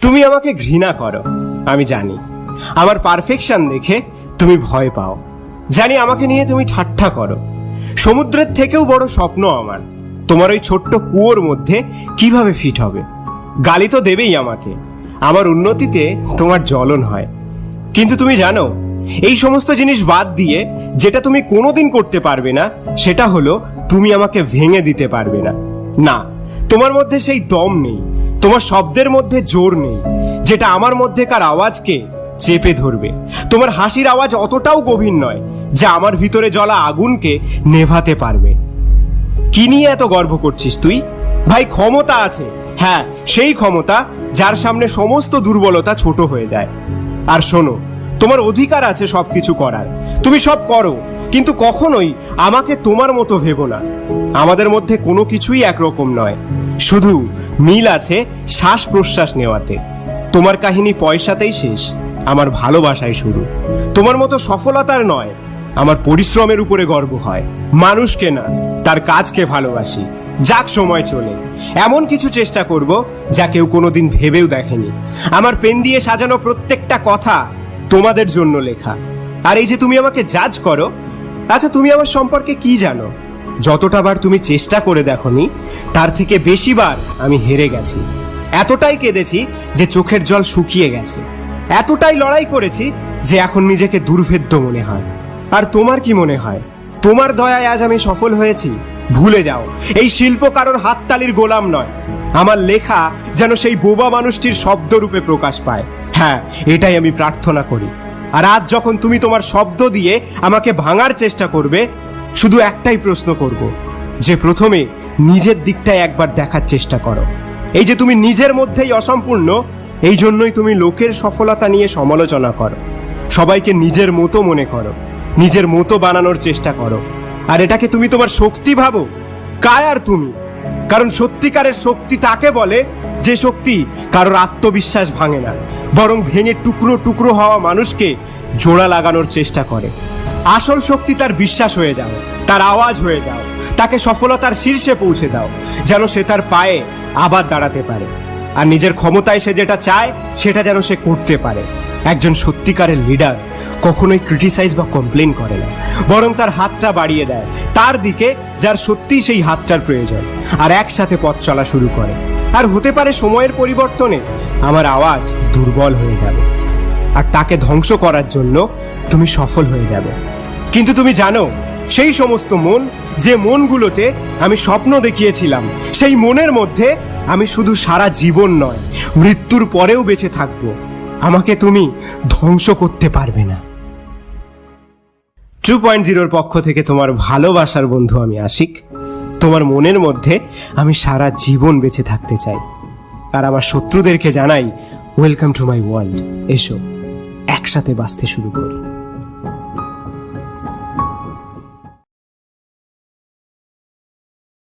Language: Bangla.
তুমি আমাকে ঘৃণা করো, আমি জানি। আমার পারফেকশন দেখে তুমি ভয় পাও। জানি আমাকে নিয়ে তুমি ঠাট্টা করো। সমুদ্রের থেকেও বড় স্বপ্ন আমার। তোমার ওই ছোট্ট কুয়োর মধ্যে কীভাবে ফিট হবে? গালি তো দেবেই আমাকে। আমার উন্নতিতে তোমার জ্বলন হয়। কিন্তু তুমি জানো, এই সমস্ত জিনিস বাদ দিয়ে যেটা তুমি কোনোদিন করতে পারবে না, সেটা হলো তুমি আমাকে ভেঙে দিতে পারবে না। না, তোমার মধ্যে সেই দম নেই। তোমার শব্দের মধ্যে জোর নেই, যেটা আমার মধ্যেকার আওয়াজকে চেপে ধরবে। তোমার হাসির আওয়াজ অতটাও গভীর নয়, যা আমার ভিতরে জ্বলা আগুনকে নেভাতে পারবে। কি নিয়ে এত গর্ব করছিস তুই? ভাই, ক্ষমতা আছে। হ্যাঁ সেই ক্ষমতা যার সামনে সমস্ত দুর্বলতা ছোট হয়ে যায়। আর শোনো, তোমার অধিকার আছে সবকিছু করার। তুমি সব করো, কিন্তু কখনোই আমাকে তোমার মতো ভেবো না। আমাদের মধ্যে কোনো কিছুই একরকম নয়। শুধু মিল আছে শ্বাস প্রশ্বাস নেওয়াতে। তোমার কাহিনী পয়সাতেই শেষ, আমার ভালোবাসায় শুরু। তোমার মতো সফলতার নয়, আমার পরিশ্রমের উপরে গর্ব হয়। মানুষকে না, তার কাজকে ভালোবাসি। যাক সময় চলে, এমন কিছু চেষ্টা করব যা কেউ কোনোদিন ভেবেও দেখেনি। আমার পেন দিয়ে সাজানো প্রত্যেকটা কথা তোমাদের জন্য লেখা। আর এই যে তুমি আমাকে জাজ করো আচ্ছা তুমি আমার সম্পর্কে কি জানো? যতটা বার তুমি চেষ্টা করে দেখনি, তার থেকে বেশি বার আমি হেরে গেছি। এতটাই কেঁদেছি যে চোখের জল শুকিয়ে গেছে। এতটাই লড়াই করেছি যে এখন নিজেকে দুর্ভেদ্য মনে হয়। আর তোমার কি মনে হয়? তোমার দয়ায় আজ আমি সফল হয়েছি? ভুলে যাও, এই শিল্প কারোর হাততালির গোলাম নয়। আমার লেখা যেন সেই বোবা মানুষটির শব্দরূপে প্রকাশ পায়। হ্যাঁ এটাই আমি প্রার্থনা করি। আর আজ যখন তুমি তোমার শব্দ দিয়ে আমাকে ভাঙার চেষ্টা করবে শুধু একটাই প্রশ্ন করব, যে প্রথমে নিজের দিকটাই একবার দেখার চেষ্টা করো। এই যে তুমি নিজের মধ্যেই অসম্পূর্ণ, এই জন্যই তুমি লোকের সফলতা নিয়ে সমালোচনা করো। সবাইকে নিজের মতো মনে করো, নিজের মতো বানানোর চেষ্টা করো। আর এটাকে তুমি তোমার শক্তি ভাবো কায়ার তুমি? কারণ সত্যিকারের শক্তি তাকে বলে যে শক্তি কারোর আত্মবিশ্বাস ভাঙে না, বরং ভেঙে টুকরো টুকরো হওয়া মানুষকে জোড়া লাগানোর চেষ্টা করে। আসল শক্তি তার বিশ্বাস হয়ে যাও, তার আওয়াজ হয়ে যাও, তাকে সফলতার শীর্ষে পৌঁছে দাও, যেন সে তার পায়ে আবার দাঁড়াতে পারে। আর নিজের ক্ষমতায় সে যেটা চায়, সেটা যেন সে করতে পারে। একজন সত্যিকারের লিডার কখনোই ক্রিটিসাইজ বা কমপ্লেন করে না, বরং তার হাতটা বাড়িয়ে দেয়, তার দিকে যার সত্যিই সেই হাতটার প্রয়োজন, আর একসাথে পথ চলা শুরু করে। আর হতে পারে সময়ের পরিবর্তনে আমার আওয়াজ দুর্বল হয়ে যাবে, আর তাকে ধ্বংস করার জন্য তুমি সফল হয়ে যাবে। কিন্তু তুমি জানো, সেই সমস্ত মন, যে মনগুলোতে আমি স্বপ্ন দেখিয়েছিলাম, সেই মনের মধ্যে আমি শুধু সারা জীবন নয়, মৃত্যুর পরেও বেঁচে থাকব। আমাকে তুমি ধ্বংস করতে পারবে না। টু পয়েন্ট জিরোর পক্ষ থেকে তোমার ভালোবাসার বন্ধু আমি আশিক। তোমার মনের মধ্যে আমি সারা জীবন বেঁচে থাকতে চাই। আর আমার শত্রুদেরকে জানাই, ওয়েলকাম টু মাই ওয়ার্ল্ড। এসো, একসাথে বাঁচতে শুরু করি।